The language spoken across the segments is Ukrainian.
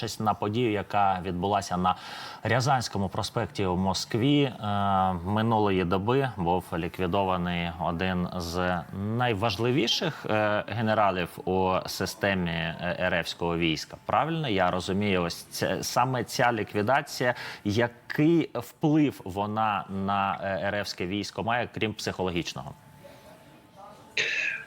дивлячись на подію, яка відбулася на Рязанському проспекті в Москві е, минулої доби, був ліквідований один з найважливіших е, генералів у системі е, РФського війська. Правильно я розумію, ось це саме ця ліквідація, який вплив вона на РФське військо має, крім психологічного?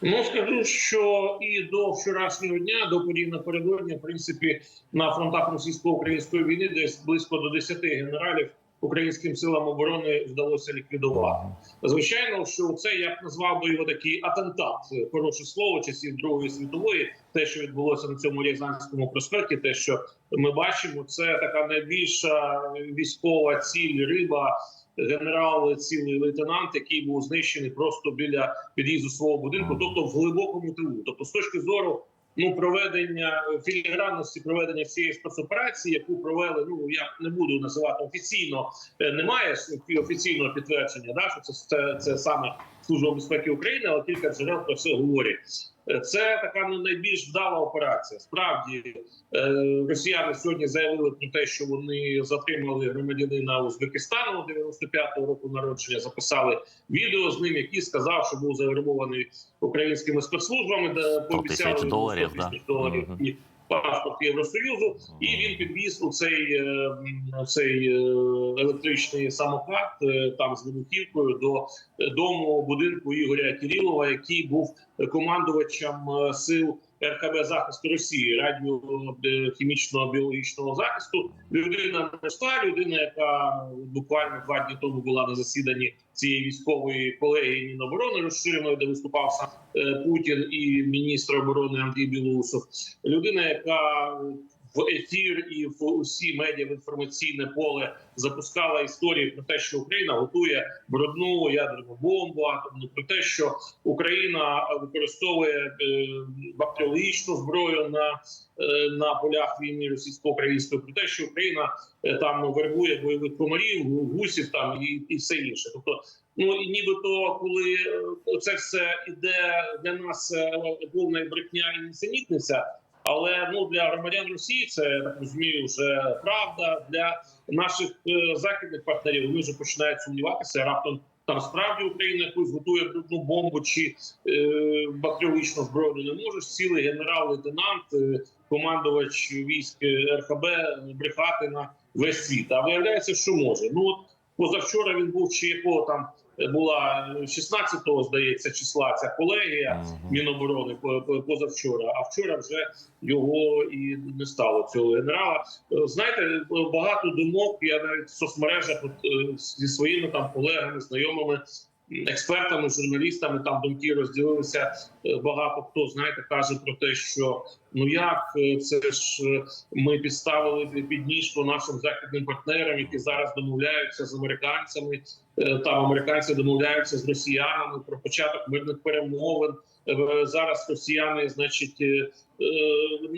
Ну скажу, що і до вчорашнього дня, до подій напередодні, в принципі, на фронтах російсько-української війни, десь близько до 10 генералів українським силам оборони вдалося ліквідувати. Звичайно, що це я б назвав би його такий атентат, хороше слово часів Другої світової. Те, що відбулося на цьому Рязанському проспекті, те, що ми бачимо, це така найбільша військова ціль риба. Генерал, цілий лейтенант, який був знищений просто біля під'їзду свого будинку, тобто в глибокому тилу. Тобто, з точки зору ну проведення філігранності проведення всієї спецоперації, яку провели. Ну я не буду називати офіційно. е, Немає офіційного підтвердження, да що це, це, це саме служба безпеки України, але кілька джерел про це говорять. Це така не найбільш вдала операція. Справді е, росіяни сьогодні заявили про те, що вони затримали громадянина Узбекистану 95-го року народження. Записали відео з ним, який сказав, що був загарбований українськими спецслужбами, де пообіцяли доларів, 100 тисяч да. доларів паспорт Євросоюзу. І він підвіз у цей, у цей е, електричний самокат е, там з вибухівкою до е, дому будинку Ігоря Кирилова, який був командувачем е, сил РКБ захисту Росії, радіохімічного біологічного захисту. Людина проста, людина, яка буквально два дні тому була на засіданні цієї військової колегії Міноборони розширеної, де виступав сам е, Путін і міністр оборони Андрій Білоусов. Людина, яка в ефір і в усі медіа в інформаційне поле запускала історії про те, що Україна готує брудну ядерну бомбу атомну, про те, що Україна використовує е, бактеріологічну зброю на, е, на полях війни російсько-української, про те, що Україна е, там вербує бойових комарів, гусів там і, і все інше. Тобто, ну і нібито, коли е, це все іде для нас е, повна брехня і нісенітниця. Але ну для громадян Росії це так розумію, вже правда для наших е, західних партнерів. Вони вже починають сумніватися. Раптом там справді Україна якусь готує брудну бомбу чи е, бактеріологічну зброю не може. Цілий генерал-лейтенант, е, командувач військ РХБ брехати на весь світ. А виявляється, що може. Ну от позавчора він був чи якого там була 16-го, здається, числа ця колегія. Міноборони по- по- позавчора, а вчора вже його і не стало цього генерала. Е, Знаєте, багато думок. Я навіть в соцмережах от, е, зі своїми там колегами, знайомими. Експертами, журналістами там думки розділилися. Е, Багато хто знаєте каже про те, що ну як е, це ж е, ми підставили підніжку нашим західним партнерам, які зараз домовляються з американцями. Е, Там американці домовляються з росіянами про початок мирних перемовин. Зараз росіяни, значить,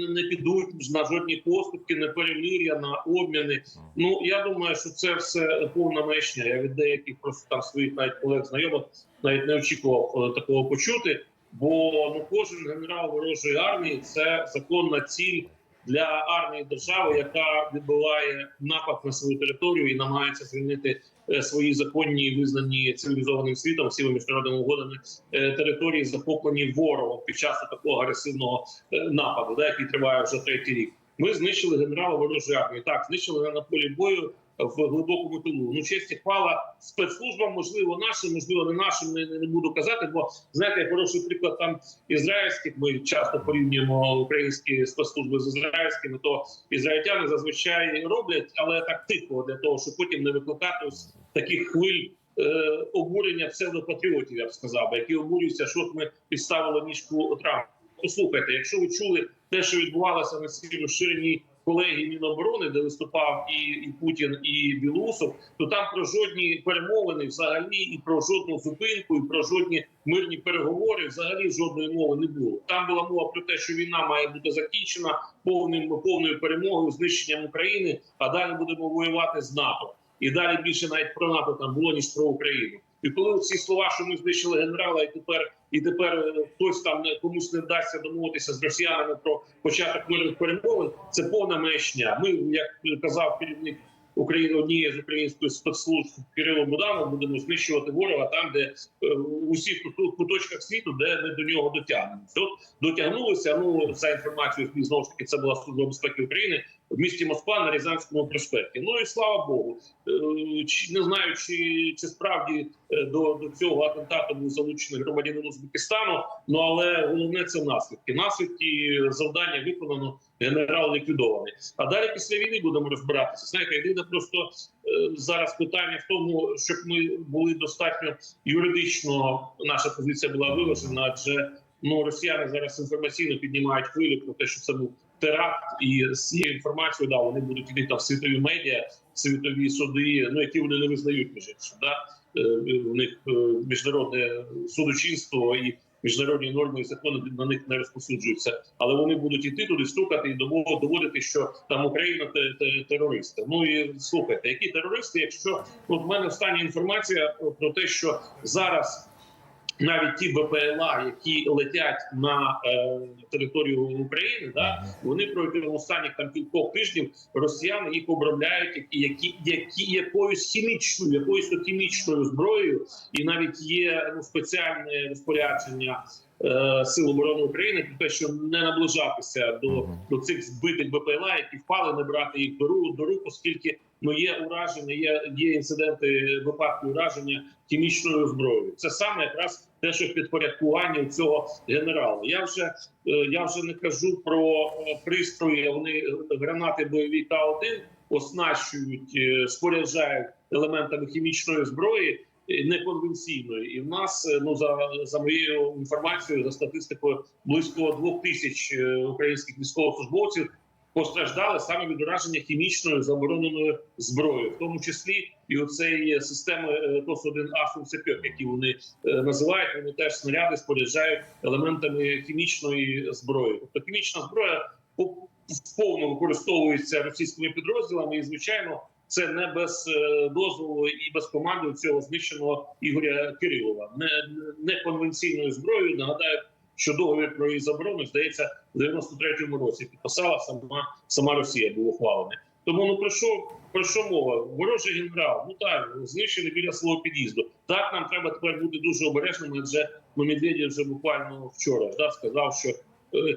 не підуть на жодні поступки, на перемир'я, на обміни. Ну я думаю, що це все повна маячня. Я від деяких просто там своїх навіть колег знайомих навіть не очікував такого почути. Бо ну кожен генерал ворожої армії це законна ціль для армії держави, яка відбуває напад на свою територію і намагається звільнити е, свої законні визнані цивілізованим світом всіма міжнародними угодами е, території, захоплені ворогом під час такого агресивного е, нападу, да, який триває вже третій рік. Ми знищили генерала ворожої армії. Так, знищили на полі бою в глибокому тилу. Ну, честь і хвала спецслужбам, можливо, нашим, можливо, не нашим, не, не буду казати. Бо знаєте, хороший приклад там ізраїльських. Ми часто порівнюємо українські спецслужби з ізраїльськими. То ізраїльтяни зазвичай роблять, але так тихо для того, щоб потім не викликати ось таких хвиль. е, Обурення псевдопатріотів, я б сказав, які обурюються, що ми підставили ніжку Трампу. Послухайте, якщо ви чули те, що відбувалося на цій розширеній колегії Міноборони, де виступав і, і Путін, і Білусов, то там про жодні перемовини, взагалі, і про жодну зупинку, і про жодні мирні переговори, взагалі жодної мови не було. Там була мова про те, що війна має бути закінчена повним повною перемогою, знищенням України. А далі будемо воювати з НАТО. І далі більше навіть про НАТО там було ніж про Україну. І коли ці слова, що ми знищили генерала, і тепер і тепер е, хтось там комусь не вдасться домовитися з росіянами про початок мирних перемовин, це повна маячня. Ми, як казав керівник України однієї з української спецслужб Кирило Буданов, будемо знищувати ворога там, де е, у всіх кут- куточках світу, де ми до нього дотягнемося. От дотягнулися. Ну за інформацією знову ж таки, це була служба безпеки України в місті Москва на Рязанському проспекті. Ну і слава Богу, Е, не знаю, чи, чи справді е, до, до цього атентату був залучений громадянин Узбекистану. Ну але головне це наслідки. Наслідки завдання виконано, генерал ліквідований. А далі після війни будемо розбиратися. Знаєте, єдине просто е, зараз питання в тому, щоб ми були достатньо юридично. Наша позиція була виважена, адже ну росіяни зараз інформаційно піднімають хвилю про те, що це був теракт, і з цією інформацією да вони будуть іти там в світові медіа, в світові суди, ну які вони не визнають між іншим. Да? Е, В них е, міжнародне судочинство і міжнародні норми і закони на них не розповсюджуються, але вони будуть іти туди стукати і дово- доводити, що там Україна те- те- терористи. Ну і слухайте, які терористи, якщо от в мене остання інформація про те, що зараз навіть ті БПЛА, які летять на е, територію України, да вони протягом останніх там кількох тижнів росіяни їх обробляють, які, які, які якоюсь хімічною, якоюсь хімічною зброєю, і навіть є ну, спеціальне розпорядження Сил оборони України про те, що не наближатися до, до цих збитих БПЛА, які впали, не брати їх до рук, до рук, оскільки ну є ураження, є, є інциденти випадки ураження хімічною зброєю. Це саме якраз те, що в підпорядкуванні цього генерала. Я вже е, я вже не кажу про е, пристрої. Вони е, гранати бойові К-1 оснащують, е, споряджають елементами хімічної зброї. Е, Неконвенційної, і в нас е, ну за, за моєю інформацією, за статистикою, близько двох тисяч е, українських військовослужбовців постраждали саме від ураження хімічною забороненою зброєю, в тому числі і оцеї системи е, ТОС-1 Асунцепьок, які вони називають. Вони теж снаряди споряджають елементами хімічної зброї. Тобто хімічна зброя повно використовується російськими підрозділами, і звичайно. Це не без е, дозволу і без команди цього знищеного Ігоря Кирилова, не, не конвенційною зброєю. Нагадаю, що договір про її заборону здається в 93-му році підписала сама сама Росія був ухвалений. Тому ну про що про що мова? Ворожий генерал, ну так знищений біля свого під'їзду. Так нам треба тепер бути дуже обережними. Адже ну, Медведєв вже буквально вчора да, сказав, що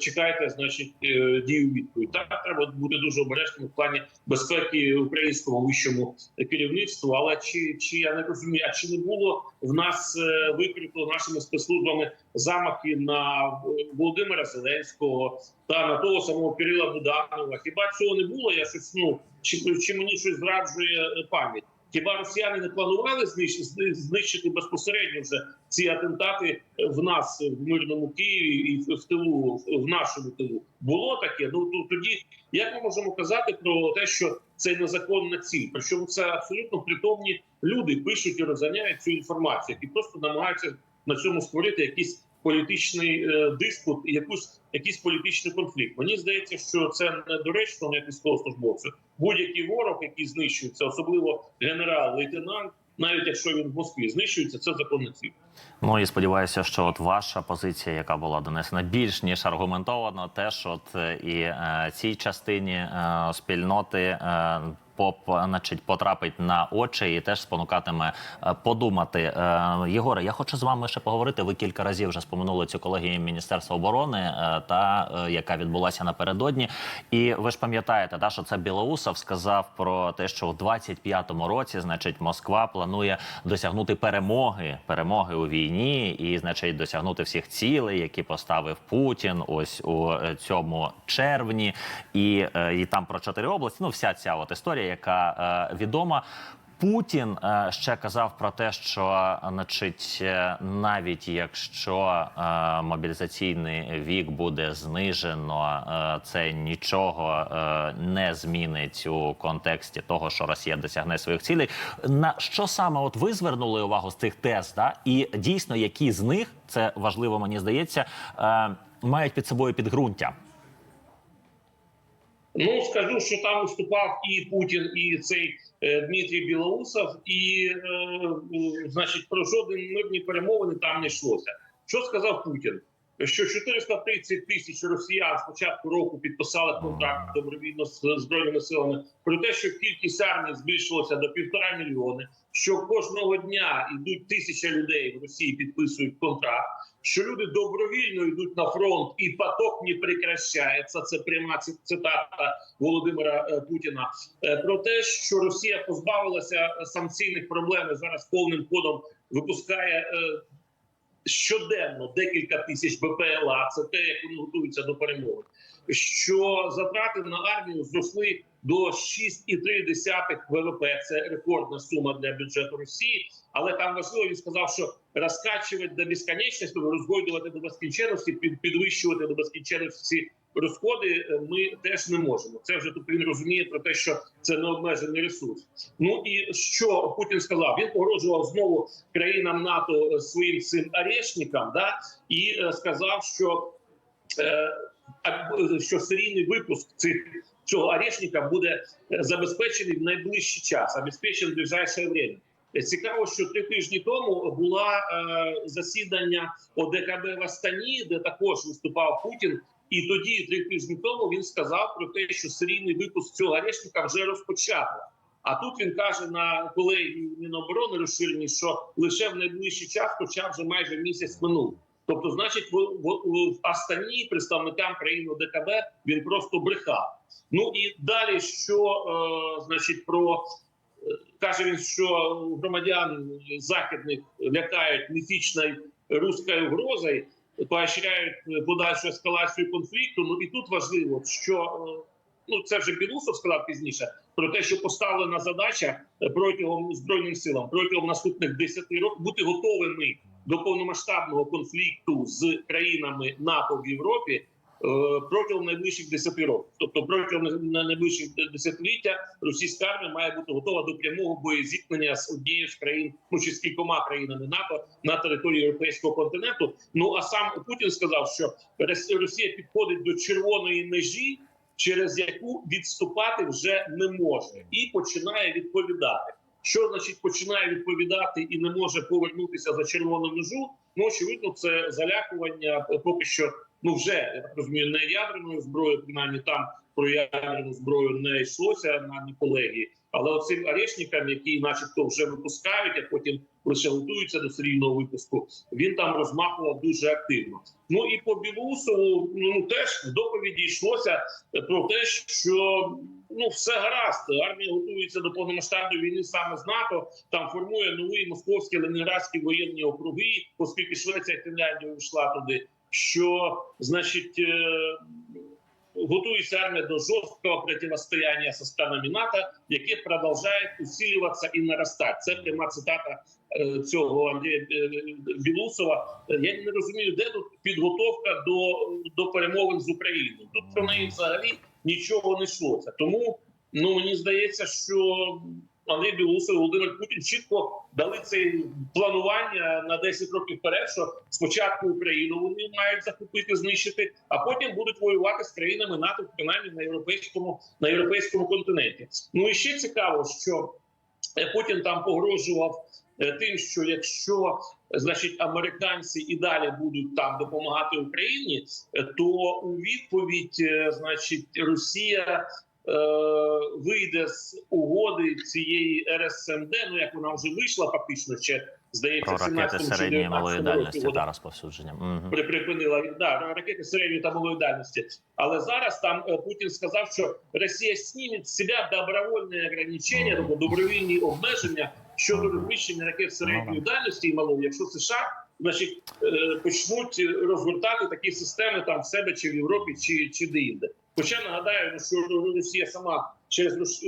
чекайте, значить, е, дію відповідь. Так треба бути дуже обережними в плані безпеки українського вищому керівництву. Але чи чи я не розумію, а чи не було в нас е, викрито нашими спецслужбами замахи на е, Володимира Зеленського та на того самого Кирила Буданова? Хіба цього не було? Я щось ну чи, чи мені щось зраджує е, пам'ять? Хіба росіяни не планували знищити, знищити безпосередньо вже ці атентати в нас в мирному Києві і в тилу в нашому тилу? Було таке? Ну то тоді як ми можемо казати про те, що це незаконна ціль? Причому це абсолютно притомні люди пишуть і розганяють цю інформацію, які просто намагаються на цьому створити якийсь політичний е, диспут якусь якийсь політичний конфлікт. Мені здається, що це недоречно як військовослужбовцю. Будь-який ворог, який знищується, особливо генерал, лейтенант, навіть якщо він в Москві знищується, це законний ціль. Ну і сподіваюся, що от ваша позиція, яка була донесена більш ніж аргументовано, теж от е, і е, цій частині е, спільноти. Е, Поп, значить, потрапить на очі і теж спонукатиме е, подумати. Е, Єгоре, я хочу з вами ще поговорити. Ви кілька разів вже споминули цю колегію Міністерства оборони, та яка відбулася напередодні. І ви ж пам'ятаєте, да, що це Білоусов сказав про те, що у 25-му році, значить, Москва планує досягнути перемоги, перемоги у війні, і значить, досягнути всіх цілей, які поставив Путін. Ось у е, цьому червні, і, е, і там про чотири області. Ну, вся ця от історія, яка е, відома. Путін е, ще казав про те, що значить, е, навіть якщо е, мобілізаційний вік буде знижено, е, це нічого е, не змінить у контексті того, що Росія досягне своїх цілей. На що саме от ви звернули увагу з цих тез, да? і дійсно які з них це важливо, мені здається, е, мають під собою підґрунтя. Ну скажу, що там виступав і Путін, і цей е, Дмитрій Білоусов, і е, е, значить про жодні мирні перемовини там не йшлося. Що сказав Путін? Що 430 тисяч росіян з початку року підписали контракт добровільно з збройними силами про те, що кількість армії збільшилася до півтора мільйони, що кожного дня йдуть тисяча людей в Росії, підписують контракт, що люди добровільно йдуть на фронт, і поток не прекращається. Це пряма цитата Володимира е, Путіна. Е, Про те, що Росія позбавилася санкційних проблем і зараз повним ходом випускає. е, Щоденно декілька тисяч БПЛА, це те, як вони готуються до перемоги. Що затрати на армію зросли до 6,3 ВВП. Це рекордна сума для бюджету Росії. Але там важливо він сказав, що розкачувати до безконечності, розгойдувати до безкінченності, під- підвищувати до безкінченності розходи е, ми теж не можемо. Це вже тут він розуміє про те, що це необмежений ресурс. Ну і що Путін сказав? Він погрожував знову країнам НАТО е, своїм цим арешникам, да і е, сказав, що, е, що серійний випуск цих цього арешника буде забезпечений в найближчий час, обезпечений в ближайше время. Е, Цікаво, що три тижні тому була е, засідання ОДКБ в Астані, де також виступав Путін. І тоді, три тижні тому, він сказав про те, що серійний випуск цього арешника вже розпочато. А тут він каже на колегії Міноборони розширені, що лише в найближчий час, хоча вже майже місяць минув. Тобто, значить, в, в, в Астані представникам країни ОДКБ він просто брехав. Ну і далі, що е, значить, про каже він, що громадян західних лякають міфічною руською угрозою, поощряють подальшу ескалацію конфлікту. Ну і тут важливо, що ну це вже Білусов сказав пізніше про те, що поставлена задача протягом збройним силам протягом наступних 10 років бути готовими до повномасштабного конфлікту з країнами НАТО в Європі протягом найближчих 10 років. Тобто протягом на- найближчих десятиліття російська армія має бути готова до прямого боєзіткнення з однією з країн, ну чи з кількома країнами НАТО на території європейського континенту. Ну а сам Путін сказав, що Рос- Росія підходить до червоної межі, через яку відступати вже не може, і починає відповідати. Що значить починає відповідати і не може повернутися за червону межу? Ну очевидно, це залякування е, поки що. Ну вже я так розумію, не ядерною зброєю, принаймні там про ядерну зброю не йшлося на ні колегії, але оцим арешникам, які, начебто, вже випускають, а потім лише готуються до серійного випуску. Він там розмахував дуже активно. Ну і по Білусову ну теж в доповіді йшлося про те, що ну все гаразд. Армія готується до повномасштабної війни саме з НАТО. Там формує нові московські ленінградські воєнні округи, оскільки Швеція Фінляндія йшла туди. Що значить е, готується армія до жорсткого протистояння со странами НАТО, яке продовжує усилюватися і наростати. Це пряма цитата е, цього Андрія е, Білусова. Я не розумію, де тут підготовка до, до перемовин з Україною. Тут про неї взагалі нічого не йшлося. Тому ну мені здається, що Андрій Білусов Володимир Путін чітко дали це планування на 10 років вперед, що спочатку Україну вони мають захопити, знищити, а потім будуть воювати з країнами НАТО, принаймні на європейському на європейському континенті. Ну і ще цікаво, що е, Путін там погрожував е, тим, що якщо значить американці і далі будуть там допомагати Україні, е, то у відповідь, значить, Росія. Е, Вийде з угоди цієї РСМД, ну як вона вже вийшла, фактично ще здається, Про ракети 17-му середньої малої дальності та розповсюдження. При- припинила. Да, ракети середньої та малої дальності. Але зараз там е, Путін сказав, що Росія зніме з себе добровольні ограничення, тобто добровільні обмеження щодо розміщення ракет середньої дальності і малої, якщо США значить е, почнуть розгортати такі системи там в себе чи в Європі, чи, чи де-інде. Хоча нагадаю, ну, що Росія сама через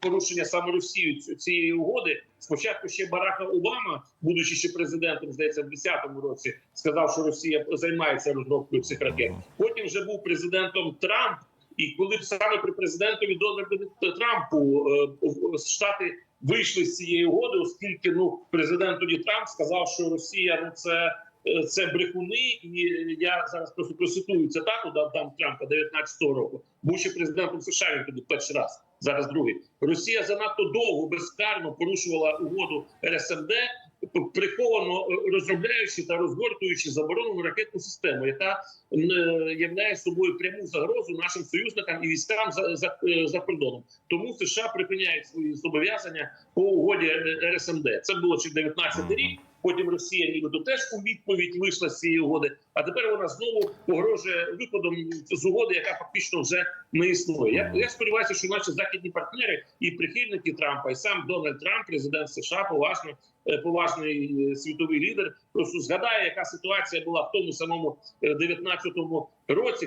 порушення саме Росією ці- цієї угоди. Спочатку ще Барака Обама, будучи ще президентом, здається, в 10-му році, сказав, що Росія займається розробкою цих ракет. Потім вже був президентом Трамп. І коли б саме при президентові Дональду Трампу е, штати вийшли з цієї угоди, оскільки ну президент тоді Трамп сказав, що Росія ну це е, це брехуни, і я зараз просто процитую цитату дам дам Трампа 19-го року. Був президентом США він тоді перший раз, зараз другий. Росія занадто довго безкарно порушувала угоду РСМД, приховано е, розробляючи та розгортуючи заборонену ракетну систему, яка е, являє собою пряму загрозу нашим союзникам і військам за, за, е, за кордоном. Тому США припиняють свої зобов'язання по угоді РСМД. Це було ще 19 рік. Потім Росія нібито теж у відповідь вийшла з цієї угоди. А тепер вона знову погрожує виходом з угоди, яка фактично вже не існує. Я, я сподіваюся, що наші західні партнери і прихильники Трампа, і сам Дональд Трамп, президент США, поважно поважний е, світовий лідер, просто згадає, яка ситуація була в тому самому е, 19-му році.